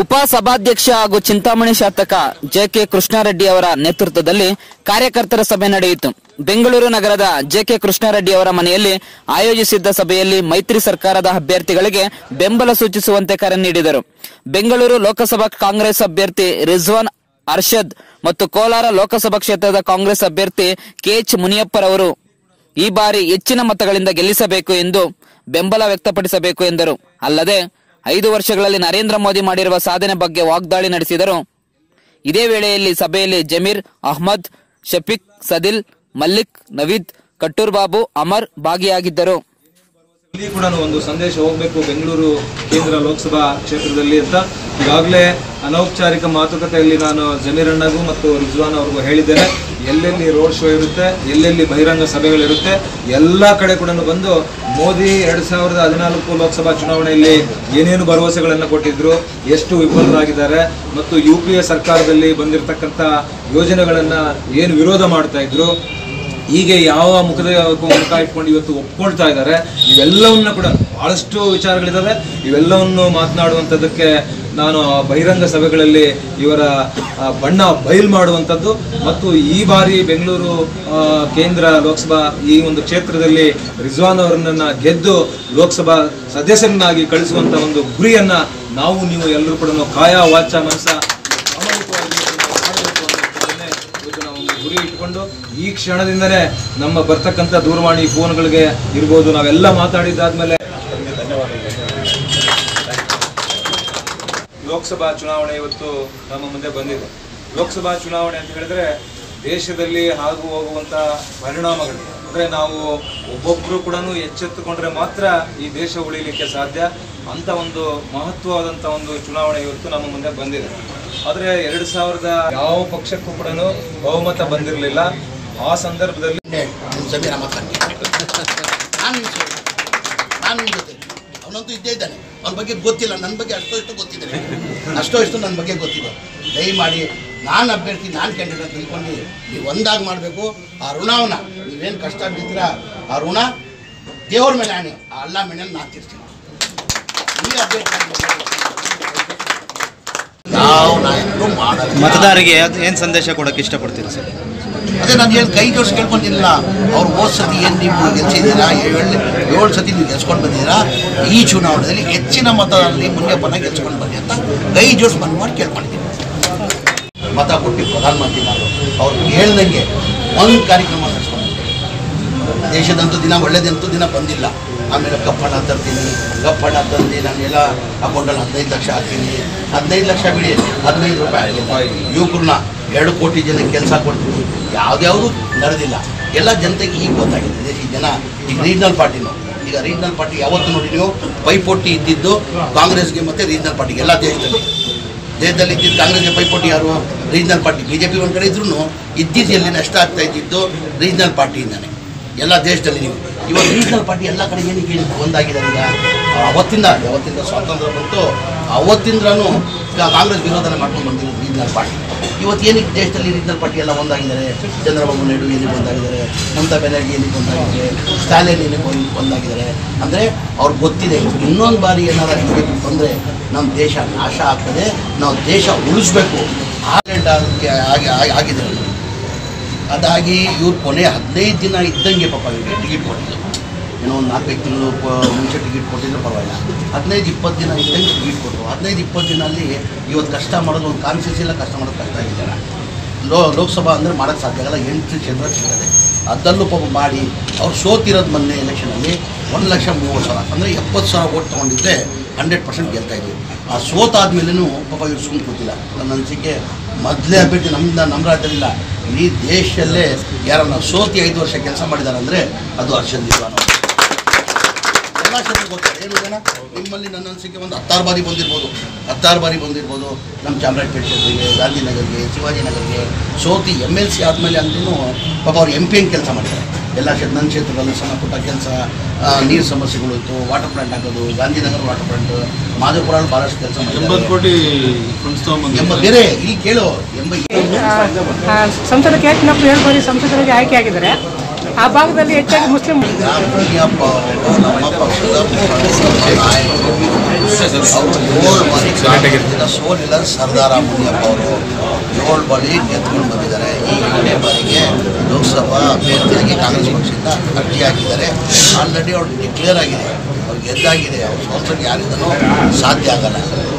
ಉಪ ಸಭಾಧ್ಯಕ್ಷ ಹಾಗೂ ಚಿಂತಾಮಣಿ ಶಾಸಕ ಜೆಕೆ ಕೃಷ್ಣಾರೆಡ್ಡಿ ಅವರ ನೇತೃತ್ವದಲ್ಲಿ ಕಾರ್ಯಕರ್ತರ ಸಭೆ ನಡೆಯಿತು. ಬೆಂಗಳೂರು ನಗರದ ಜೆಕೆ ಕೃಷ್ಣಾರೆಡ್ಡಿ ಅವರ ಮನೆಯಲ್ಲಿ ಆಯೋಜಿಸಿದ್ದ ಸಭೆಯಲ್ಲಿ ಮೈತ್ರಿ ಸರ್ಕಾರದ ಅಭ್ಯರ್ಥಿಗಳಿಗೆ ಬೆಂಬಲ ಸೂಚಿಸುವಂತೆ ಕರೆ ನೀಡಿದರು. ಬೆಂಗಳೂರು ಲೋಕಸಭಾ ಕಾಂಗ್ರೆಸ್ ಅಭ್ಯರ್ಥಿ ರಿಜ್ವಾನ್ ಅರ್ಷದ್ ಮತ್ತು ಕೋಲಾರ ಲೋಕಸಭಾ ಕ್ಷೇತ್ರದ ಕಾಂಗ್ರೆಸ್ ಅಭ್ಯರ್ಥಿ ಕೆಎಚ್ ಮುನಿಯಪ್ಪರವರು ಈ ಬಾರಿ ಹೆಚ್ಚಿನ ಮತಗಳಿಂದ ಗೆಲ್ಲಿಸಬೇಕು ಎಂದು ಬೆಂಬಲ ವ್ಯಕ್ತಪಡಿಸಬೇಕು ಎಂದರು. ಅಲ್ಲದೆ ಐದು ವರ್ಷಗಳಲ್ಲಿ ನರೇಂದ್ರ ಮೋದಿ ಮಾಡಿರುವ ಸಾಧನೆ ಬಗ್ಗೆ ವಾಗ್ದಾಳಿ ನಡೆಸಿದರು. ಇದೇ ವೇಳೆಯಲ್ಲಿ ಸಭೆಯಲ್ಲಿ ಜಮೀರ್, ಅಹ್ಮದ್, ಶಫೀಕ್, ಸದಿಲ್, ಮಲ್ಲಿಕ್, ನವೀದ್ ಕಟ್ಟೂರ್ ಬಾಬು ಅಮರ್ ಭಾಗಿಯಾಗಿದ್ದರು. ಇಲ್ಲಿ ಕೂಡ ಒಂದು ಸಂದೇಶ ಹೋಗಬೇಕು ಬೆಂಗಳೂರು ಕೇಂದ್ರ ಲೋಕಸಭಾ ಕ್ಷೇತ್ರದಲ್ಲಿ ಅಂತ. ಈಗಾಗಲೇ ಅನೌಪಚಾರಿಕ ಮಾತುಕತೆಯಲ್ಲಿ ನಾನು ಜಮೀರ್ ಅಣ್ಣಗೂ ಮತ್ತು ರಿಜ್ವಾನ್ ಅವ್ರಿಗೂ ಹೇಳಿದ್ದೇನೆ. ಎಲ್ಲೆಲ್ಲಿ ರೋಡ್ ಶೋ ಇರುತ್ತೆ, ಎಲ್ಲೆಲ್ಲಿ ಬಹಿರಂಗ ಸಭೆಗಳಿರುತ್ತೆ, ಎಲ್ಲ ಕಡೆ ಕೂಡ ಬಂದು ಮೋದಿ ಎರಡ್ ಸಾವಿರದ ಹದಿನಾಲ್ಕು ಲೋಕಸಭಾ ಚುನಾವಣೆಯಲ್ಲಿ ಏನೇನು ಭರವಸೆಗಳನ್ನು ಕೊಟ್ಟಿದ್ರು, ಎಷ್ಟು ವಿಫಲರಾಗಿದ್ದಾರೆ ಮತ್ತು ಯು ಸರ್ಕಾರದಲ್ಲಿ ಬಂದಿರತಕ್ಕಂಥ ಯೋಜನೆಗಳನ್ನು ಏನು ವಿರೋಧ ಮಾಡ್ತಾ ಇದ್ರು ಹೀಗೆ ಯಾವ ಮುಖದ ಮುಖ ಇಟ್ಕೊಂಡು ಇವತ್ತು ಒಪ್ಕೊಳ್ತಾ ಇದ್ದಾರೆ. ಇವೆಲ್ಲವನ್ನ ಕೂಡ ಬಹಳಷ್ಟು ವಿಚಾರಗಳಿದ್ದಾವೆ ಇವೆಲ್ಲವನ್ನು ಮಾತನಾಡುವಂಥದ್ದಕ್ಕೆ ನಾನು ಬಹಿರಂಗ ಸಭೆಗಳಲ್ಲಿ ಇವರ ಬಣ್ಣ ಬಯಲು ಮಾಡುವಂಥದ್ದು ಮತ್ತು ಈ ಬಾರಿ ಬೆಂಗಳೂರು ಕೇಂದ್ರ ಲೋಕಸಭಾ ಈ ಒಂದು ಕ್ಷೇತ್ರದಲ್ಲಿ ರಿಜ್ವಾನ್ ಅವರನ್ನ ಗೆದ್ದು ಲೋಕಸಭಾ ಸದಸ್ಯರನ್ನಾಗಿ ಕಳಿಸುವಂತ ಒಂದು ಗುರಿಯನ್ನ ನಾವು ನೀವು ಎಲ್ಲರೂ ಕೂಡ ಕಾಯ ವಾಚ ಮನಸ ಒಂದು ಇಟ್ಕೊಂಡು ಈ ಕ್ಷಣದಿಂದನೇ ನಮ್ಮ ಬರ್ತಕ್ಕಂಥ ದೂರವಾಣಿ ಫೋನ್ಗಳಿಗೆ ಇರ್ಬೋದು. ನಾವೆಲ್ಲ ಮಾತಾಡಿದ್ದಾದ್ಮೇಲೆ ಲೋಕಸಭಾ ಚುನಾವಣೆ ಇವತ್ತು ನಮ್ಮ ಮುಂದೆ ಬಂದಿದೆ. ಲೋಕಸಭಾ ಚುನಾವಣೆ ಅಂತ ಹೇಳಿದ್ರೆ ದೇಶದಲ್ಲಿ ಆಗು ಹೋಗುವಂತ ಪರಿಣಾಮಗಳು. ಅಂದ್ರೆ ನಾವು ಒಬ್ಬೊಬ್ರು ಕೂಡ ಎಚ್ಚೆತ್ತುಕೊಂಡ್ರೆ ಮಾತ್ರ ಈ ದೇಶ ಉಳಿಲಿಕ್ಕೆ ಸಾಧ್ಯ. ಅಂತ ಒಂದು ಮಹತ್ವವಾದಂತ ಒಂದು ಚುನಾವಣೆ ಇವತ್ತು ನಮ್ಮ ಮುಂದೆ ಬಂದಿದೆ. ಆದ್ರೆ ಎರಡ್ ಸಾವಿರದ ಯಾವ ಪಕ್ಷಕ್ಕೂ ಕೂಡ ಬಹುಮತ ಬಂದಿರಲಿಲ್ಲ. ಆ ಸಂದರ್ಭದಲ್ಲಿ ಅವನಂತೂ ಇದ್ದೇ ಇದ್ದಾನೆ. ಅವನ ಬಗ್ಗೆ ಗೊತ್ತಿಲ್ಲ. ನನ್ನ ಬಗ್ಗೆ ಅಷ್ಟೋ ಇಷ್ಟು ಗೊತ್ತಿದ್ದಾನೆ ಅಷ್ಟೋ ಇಷ್ಟು ನನ್ನ ಬಗ್ಗೆ ಗೊತ್ತಿದೆ. ದಯಮಾಡಿ ನಾನು ಅಭ್ಯರ್ಥಿ, ನಾನು ಕ್ಯಾಂಡಿಡೇಟ್ ತಿಳ್ಕೊಂಡು ನೀವು ಒಂದಾಗಿ ಮಾಡಬೇಕು. ಆ ಋಣವನ್ನ ನೀವೇನು ಕಷ್ಟ ಬಿದ್ದೀರ ಆ ಋಣ ದೇವ್ರ ಮೇಲೆ ಆಣೆ. ಆ ಅಲ್ಲ ಮೇಲೆ ನಾನು ತೀರ್ತೀನಿ ನೀವೇ ಅಭ್ಯರ್ಥಿ ನಾಯಕರು ಮಾಡಲ್ಲ ಮತದಾರರಿಗೆ ಏನು ಸಂದೇಶ ಕೊಡೋಕೆ ಇಷ್ಟಪಡ್ತೀರಿ ಸರ್? ಅದೇ ನಾನು ಹೇಳಿ, ಕೈ ಜೋಡಿಸಿ ಕೇಳ್ಕೊಂಡಿಲ್ಲ. ಅವ್ರು ಹೋದ ಸತಿ ಏನು ನೀವು ಗೆಲ್ಸಿದ್ದೀರಾ? ಏಳು ಏಳು ಸತಿ ನೀವು ಗೆಲ್ಸ್ಕೊಂಡು ಬಂದಿದ್ದೀರಾ? ಈ ಚುನಾವಣೆಯಲ್ಲಿ ಹೆಚ್ಚಿನ ಮತದಲ್ಲಿ ಮುನಿಯಪ್ಪನ ಗೆಲ್ಸ್ಕೊಂಡು ಬನ್ನಿ ಅಂತ ಕೈ ಜೋಡಿಸಿ ಬಂದು ಮಾಡಿ ಕೇಳ್ಕೊಂಡಿದ್ದೀನಿ. ಮತ ಕೊಟ್ಟು ಪ್ರಧಾನಮಂತ್ರಿ ನಾನು ಅವ್ರು ಹೇಳ್ದಂಗೆ ಒಂದು ಕಾರ್ಯಕ್ರಮ ನಡೆಸ್ಕೊಂಡು ದೇಶದಂತೂ ದಿನ ಒಳ್ಳೆಯದಂತೂ ದಿನ ಬಂದಿಲ್ಲ. ಆಮೇಲೆ ಕಪ್ಪಣ ತರ್ತೀನಿ ಕಪ್ಪಣ ತಂದು ನಾನೆಲ್ಲ ಅಕೌಂಟಲ್ಲಿ ಹದಿನೈದು ಲಕ್ಷ ಹಾಕ್ತೀನಿ. ಹದಿನೈದು ಲಕ್ಷ ಬಿಡಿ, ಹದಿನೈದು ರೂಪಾಯಿ ಯುವಕರನ್ನ ಎರಡು ಕೋಟಿ ಜನ ಕೆಲಸ ಕೊಡ್ತೀನಿ ಯಾವುದ್ಯಾವುದು ನಡೆದಿಲ್ಲ. ಎಲ್ಲ ಜನತೆಗೆ ಈಗ ಗೊತ್ತಾಗಿದೆ. ಈ ಜನ, ಈಗ ರೀಜನಲ್ ಪಾರ್ಟಿನೂ ಈಗ ರೀಜನಲ್ ಪಾರ್ಟಿ ಯಾವತ್ತು ನೋಡಿ ನೀವು? ಪೈಪೋಟಿ ಇದ್ದಿದ್ದು ಕಾಂಗ್ರೆಸ್ಗೆ ಮತ್ತು ರೀಜನಲ್ ಪಾರ್ಟಿಗೆ, ಎಲ್ಲ ದೇಶದಲ್ಲಿ. ದೇಶದಲ್ಲಿ ಇದ್ದಿದ್ದು ಕಾಂಗ್ರೆಸ್ಗೆ ಪೈಪೋಟಿ ಯಾರು? Regional party. B J P ಒಂದು ಕಡೆ ಇದ್ರೂ ಎಲ್ಲಿ ನಷ್ಟ ಆಗ್ತಾ ಇದ್ದಿದ್ದು ರೀಜನಲ್ ಪಾರ್ಟಿಯಿಂದಾನೆ. ಎಲ್ಲ ದೇಶದಲ್ಲಿ ನೀವು. ಇವಾಗ ರೀಜನಲ್ ಪಾರ್ಟಿ ಎಲ್ಲ ಕಡೆ ಏನಕ್ಕೆ ಕೇಳಿ ಒಂದಾಗಿದೆ ಈಗ ಅವತ್ತಿಂದ ಯಾವತ್ತಿಂದ ಸ್ವಾತಂತ್ರ್ಯ ಬಂತು ಅವತ್ತಿಂದ್ರೂ ಕಾಂಗ್ರೆಸ್ ವಿರೋಧನೆ ಮಾಡ್ಕೊಂಡು ಬಂದಿರೋದು ರೀಜನಲ್ ಪಾರ್ಟಿ. ಇವತ್ತು ಏನಕ್ಕೆ ದೇಶದಲ್ಲಿ ರೀಜನಲ್ ಪಾರ್ಟಿ ಎಲ್ಲ ಒಂದಾಗಿದ್ದಾರೆ? ಚಂದ್ರಬಾಬು ನಾಯ್ಡು ಏನಕ್ಕೆ ಒಂದಾಗಿದ್ದಾರೆ ಮಮತಾ ಬ್ಯಾನರ್ಜಿ ಏನಕ್ಕೆ ಒಂದಾಗಿದ್ದಾರೆ ಸ್ಟಾಲಿನ್ ಏನಕ್ಕೆ ಒಂದು ಒಂದಾಗಿದ್ದಾರೆ ಅಂದರೆ ಅವ್ರಿಗೆ ಗೊತ್ತಿದೆ, ಇನ್ನೊಂದು ಬಾರಿ ಏನಾದ್ರು ಬಿಜೆಪಿ ಬಂದರೆ ನಮ್ಮ ದೇಶ ನಾಶ ಆಗ್ತದೆ, ನಾವು ದೇಶ ಉಳಿಸ್ಬೇಕು. ಆಗಿ, ಆಗಿ- ಆಗಿದೆ ಅದಾಗಿ ಇವ್ರು ಕೊನೆ ಹದಿನೈದು ದಿನ ಇದ್ದಂಗೆ ಪಾಪ ಇವರಿಗೆ ಟಿಕೆಟ್ ಕೊಟ್ಟಿದ್ದು ಏನೋ ಒಂದು ನಾಲ್ಕೈದು ತಿಂಗಳು ಮುಂಚೆ ಟಿಕೆಟ್ ಕೊಟ್ಟಿದ್ರು ಪರವಾಗಿಲ್ಲ. ಹದಿನೈದು ಇಪ್ಪತ್ತು ದಿನ ಇದ್ದಂಗೆ ಟಿಕೆಟ್ ಕೊಟ್ಟರು ಹದಿನೈದು ಇಪ್ಪತ್ತು ದಿನದಲ್ಲಿ ಇವತ್ತು ಕಷ್ಟ ಮಾಡೋದು ಒಂದು ಕಾನ್ಸ್ಟಿಟ್ಯೂನ್ಸಿ ಎಲ್ಲ ಕಷ್ಟ ಮಾಡೋದು ಕಷ್ಟ ಆಗಿದ್ದಾರೆ. ಲೋ ಲೋಕಸಭಾ ಅಂದರೆ ಮಾಡೋಕ್ಕೆ ಸಾಧ್ಯ ಆಗಲ್ಲ. ಎಂಟು ಜನರ ಸಿಗ್ತದೆ. ಅದಲ್ಲೂ ಪಾಪ ಮಾಡಿ ಅವ್ರು ಸೋತಿರೋದು ಮೊನ್ನೆ ಎಲೆಕ್ಷನಲ್ಲಿ ಒಂದು ಲಕ್ಷ ಮೂವತ್ತು ಸಾವಿರ. ಅಂದರೆ ಎಪ್ಪತ್ತು ಸಾವಿರ ಓಟ್ ತೊಗೊಂಡಿದ್ದೆ ಹಂಡ್ರೆಡ್ ಪರ್ಸೆಂಟ್ ಗೆಲ್ತಾ ಇದ್ವಿ. ಆ ಸೋತಾದ್ಮೇಲೂ ಪಾಪ ಇವ್ರು ಸುಮ್ಮನೆ ಕೂತಿಲ್ಲ. ನನ್ನ ಅನಿಸಿಕೆ ಮೊದಲೇ ಅಭ್ಯರ್ಥಿ ನಮ್ಮಿಂದ ನಮ್ಮ ರಾಜ್ಯದಲ್ಲಿಲ್ಲ. ಇಡೀ ದೇಶದಲ್ಲೇ ಯಾರನ್ನ ಸೋತಿ ಐದು ವರ್ಷ ಕೆಲಸ ಮಾಡಿದ್ದಾರೆ ಅಂದರೆ ಅದು ಹರ್ಷದ್ ಅವರು. ಎಲ್ಲ ಕ್ಷೇತ್ರ ಗೊತ್ತಾರೆ ಏನು ಜನ ನಿಮ್ಮಲ್ಲಿ ನನ್ನ ಅನಿಸಿಕೆ ಒಂದು ಹತ್ತಾರು ಬಾರಿ ಬಂದಿರ್ಬೋದು. ಹತ್ತಾರು ಬಾರಿ ಬಂದಿರ್ಬೋದು. ನಮ್ಮ ಚಾಮರಾಜಪೇಟೆ ಕ್ಷೇತ್ರಕ್ಕೆ ಗಾಂಧಿನಗರ್ಗೆ, ಶಿವಾಜಿನಗರ್ಗೆ ಸೋತಿ ಎಂ ಎಲ್ ಸಿ ಆದಮೇಲೆ ಅಂತೂ ಪಾಪ ಅವ್ರು ಎಂ ಪಿ ಕೆಲಸ ಮಾಡಿದ್ದಾರೆ ಎಲ್ಲ ಕ್ಷೇತ್ರ ನನ್ನ ಕ್ಷೇತ್ರದಲ್ಲಿ ಸಣ್ಣ ಪುಟ್ಟ ಕೆಲಸ ನೀರು ಸಮಸ್ಯೆಗಳು ಇತ್ತು ವಾಟರ್ ಪ್ಲಾಂಟ್ ಹಾಕೋದು ಗಾಂಧಿನಗರ ವಾಟರ್ ಪ್ಲಾಂಟ್ ಮಾಧವಪುರ ಭಾಳಷ್ಟು ಕೆಲಸ ಬೇರೆ ಇಲ್ಲಿ ಕೇಳು ಎಂಬ ಆ, ಸಂಸದ ಕೆ ಎಚ್ ನಪ್ಪ ಏಳು ಬಾರಿ ಸಂಸದರಿಗೆ ಆಯ್ಕೆ ಆಗಿದ್ದಾರೆ ಆ ಭಾಗದಲ್ಲಿ ಹೆಚ್ಚಾಗಿ ಮುಸ್ಲಿಂ ನಮ್ಮ ಕಾಂಗ್ರೆಸ್ಸಿಂದ ಸೋಲಿಲ್ಲ ಸರ್ದಾರ ಮುನಿಯಪ್ಪ ಅವರು ಏಳು ಬಳಿ ಗೆದ್ಕೊಂಡು ಬಂದಿದ್ದಾರೆ ಈ ಎರಡನೇ ಬಾರಿಗೆ ಲೋಕಸಭಾ ಅಭ್ಯರ್ಥಿಯಾಗಿ ಕಾಂಗ್ರೆಸ್ ಪಕ್ಷದಿಂದ ಅರ್ಜಿ ಹಾಕಿದ್ದಾರೆ. ಆಲ್ರೆಡಿ ಅವ್ರು ಡಿಕ್ಲೇರ್ ಆಗಿದೆ. ಅವ್ರು ಗೆದ್ದಾಗಿದೆ. ಅವ್ರು ಸೋಲ್ಸೋಕೆ ಯಾರಿಂದನೂ ಸಾಧ್ಯ ಆಗಲ್ಲ.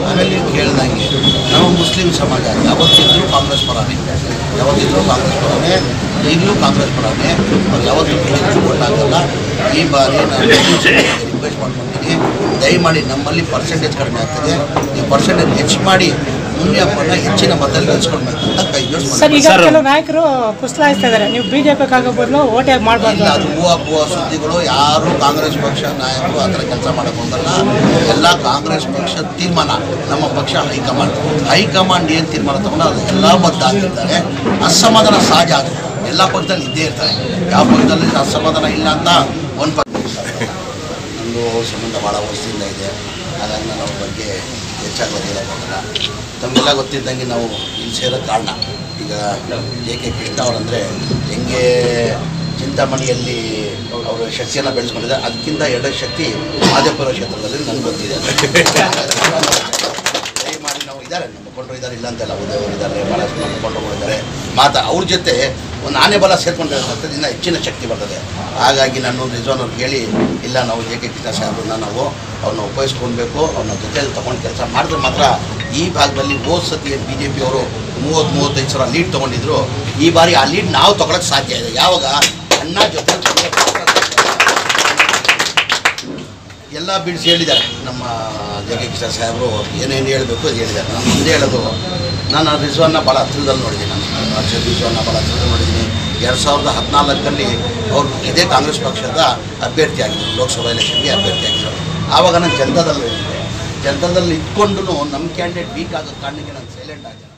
ಆಮೇಲೆ ನೀವು ಕೇಳ್ದಂಗೆ ನಾವು ಮುಸ್ಲಿಂ ಸಮಾಜ, ಯಾವತ್ತಿದ್ರೂ ಕಾಂಗ್ರೆಸ್ ಪರನೇ. ಯಾವತ್ತಿದ್ರೂ ಕಾಂಗ್ರೆಸ್ ಪರನೇ. ಈಗಲೂ ಕಾಂಗ್ರೆಸ್ ಪರನೇ. ಅವ್ರು ಯಾವತ್ತೂ ಹೆಚ್ಚು ಓಟ್ ಹಾಕಲ್ಲ. ಈ ಬಾರಿ ನಾನು ರಿಕ್ವೆಸ್ಟ್ ಮಾಡ್ಕೊತೀನಿ. ದಯಮಾಡಿ ನಮ್ಮಲ್ಲಿ ಪರ್ಸೆಂಟೇಜ್ ಕಡಿಮೆ ಆಗ್ತದೆ. ಈ ಪರ್ಸೆಂಟೇಜ್ ಹೆಚ್ಚು ಮಾಡಿ ಮುನಿಯಪ್ಪನ ಹೆಚ್ಚಿನ ಮತದಲ್ಲಿ ಗೆಲ್ಸ್ಕೊಳ್ಬೇಕು ಅಂತ ಕೈ ಸರ್ ಈಗ ಕೆಲವು ನಾಯಕರು ಕುಸ್ಲಾಯಿಸ್ತಾ ಇದ್ದಾರೆ. ನೀವು ಬಿಜೆಪಿ ಆಗೋ ಬದಲು ಓಟ್ ಯಾಕೆ ಮಾಡಬಾರ್ದು ಅದು ಹೂವ ಹೂವ ಸುದ್ದಿಗಳು ಯಾರು ಕಾಂಗ್ರೆಸ್ ಪಕ್ಷ ನಾಯಕರು ಆ ಥರ ಕೆಲಸ ಮಾಡಕ್ಕೆ ಹೋಗಲ್ಲ. ಎಲ್ಲ ಕಾಂಗ್ರೆಸ್ ಪಕ್ಷ ತೀರ್ಮಾನ ನಮ್ಮ ಪಕ್ಷ ಹೈಕಮಾಂಡ್. ಹೈಕಮಾಂಡ್ ಏನು ತೀರ್ಮಾನ ತಗೊಂಡು ಅದು ಎಲ್ಲ ಬದ್ಧ ಆಗಿರ್ತಾರೆ ಅಸಮಾಧಾನ ಸಹಜ ಅದು. ಎಲ್ಲ ಪಕ್ಷದಲ್ಲಿ ಇದ್ದೇ ಇರ್ತಾರೆ. ಯಾವ ಪಕ್ಷದಲ್ಲಿ ಅಸಮಾಧಾನ ಇಲ್ಲ ಅಂತ ಒಂದು ಪಕ್ಷ ನಮ್ಮದು ಸಂಬಂಧ ಭಾಳ ವರ್ಷದಿಂದ ಇದೆ. ಹಾಗಾಗಿ ನಾನು ಅವ್ರ ಬಗ್ಗೆ ಹೆಚ್ಚಾಗಿ ಹೇಳೋಕ್ಕಾಗಲ್ಲ. ತಮಗೆಲ್ಲ ಗೊತ್ತಿದ್ದಂಗೆ ನಾವು ಇಲ್ಲಿ ಸೇರೋ ಕಾರಣ. ಈಗ ಜೆ ಕೆ ಕೃಷ್ಣ ಅವರಂದರೆ ಹೆಂಗೆ ಚಿಂತಾಮಣಿಯಲ್ಲಿ ಅವರು ಶಕ್ತಿಯನ್ನು ಬೆಳೆಸ್ಕೊಂಡಿದ್ದಾರೆ, ಅದಕ್ಕಿಂತ ಎರಡು ಶಕ್ತಿ ಮಾದೇಪುರ ಕ್ಷೇತ್ರದಲ್ಲಿ ನನಗೆ ಗೊತ್ತಿದೆ. ದಯಮಾಡಿ ನಾವು ಇದ್ದಾರೆ, ನಮ್ಮ ಮುಖಂಡರು ಇದ್ದಾರೆ, ಇಲ್ಲ ಅಂತಲ್ಲ, ಉದಯವರು ಇದ್ದಾರೆ ಭಾಳಷ್ಟು ಮುಖಂಡರು ಇದ್ದಾರೆ. ಮಾತಾ ಅವ್ರ ಜೊತೆ ಒಂದು ಆನೆ ಬಲ ಸೇರ್ಕೊಂಡಿರ್ತಕ್ಕಂಥದ್ದು ದಿನ ಹೆಚ್ಚಿನ ಶಕ್ತಿ ಬರ್ತದೆ. ಹಾಗಾಗಿ ನಾನು ನಿಜವನ್ನು ಹೇಳಿ, ಇಲ್ಲ, ನಾವು ಜೆ ಕೆ ನಾವು ಅವ್ರನ್ನ ಉಪಯೋಗಿಸ್ಕೊಳ್ಬೇಕು ಅವ್ರನ್ನ ಜೊತೆಯಲ್ಲಿ ತೊಗೊಂಡು ಕೆಲಸ ಮಾಡಿದ್ರೆ ಮಾತ್ರ ಈ ಭಾಗದಲ್ಲಿ ಹೋದ ಸತಿ ಬಿ ಜೆ ಪಿ ಅವರು ಮೂವತ್ತು, ಮೂವತ್ತೈದು ಸಾವಿರ ಲೀಡ್ ತೊಗೊಂಡಿದ್ರು. ಈ ಬಾರಿ ಆ ಲೀಡ್ ನಾವು ತೊಗೊಳಕ್ಕೆ ಸಾಧ್ಯ ಇದೆ. ಯಾವಾಗ? ಅಣ್ಣ ಜೊತೆ ಎಲ್ಲ ಬಿಡಿಸಿ ಹೇಳಿದ್ದಾರೆ. ನಮ್ಮ ಜಗಕೃಷ್ಣ ಸಾಹೇಬರು ಏನೇನು ಹೇಳಬೇಕು ಅದು ಹೇಳಿದ್ದಾರೆ. ನಾನು ಮುಂದೆ ಹೇಳೋದು, ನಾನು ಆ ಭಾಳ ಹತ್ತಿರದಲ್ಲಿ ನೋಡಿದ್ದೀನಿ ನಾನು. ರಿಜ್ವಾನ್ನ ಬಹಳ ಹತ್ರದಲ್ಲಿ ನೋಡಿದ್ದೀನಿ ಎರಡು ಸಾವಿರದ ಹದಿನಾಲ್ಕರಲ್ಲಿ ಅವರು ಇದೇ ಕಾಂಗ್ರೆಸ್ ಪಕ್ಷದ ಅಭ್ಯರ್ಥಿಯಾಗಿದ್ದರು ಲೋಕಸಭಾ ಎಲೆಕ್ಷನ್ಗೆ ಅಭ್ಯರ್ಥಿಯಾಗಿದ್ದರು ಆವಾಗ ನಾನು ಜನತಾದಲ್ಲಿ ಇದ್ದೆ. ಜನತಾದಲ್ಲಿ ಇಟ್ಕೊಂಡು ನಮ್ಮ ಕ್ಯಾಂಡಿಡೇಟ್ ವೀಕ್ ಆಗೋ ಕಾರಣಕ್ಕೆ ನಾನು ಸೈಲೆಂಟ್ ಆಗಿದ್ದೆ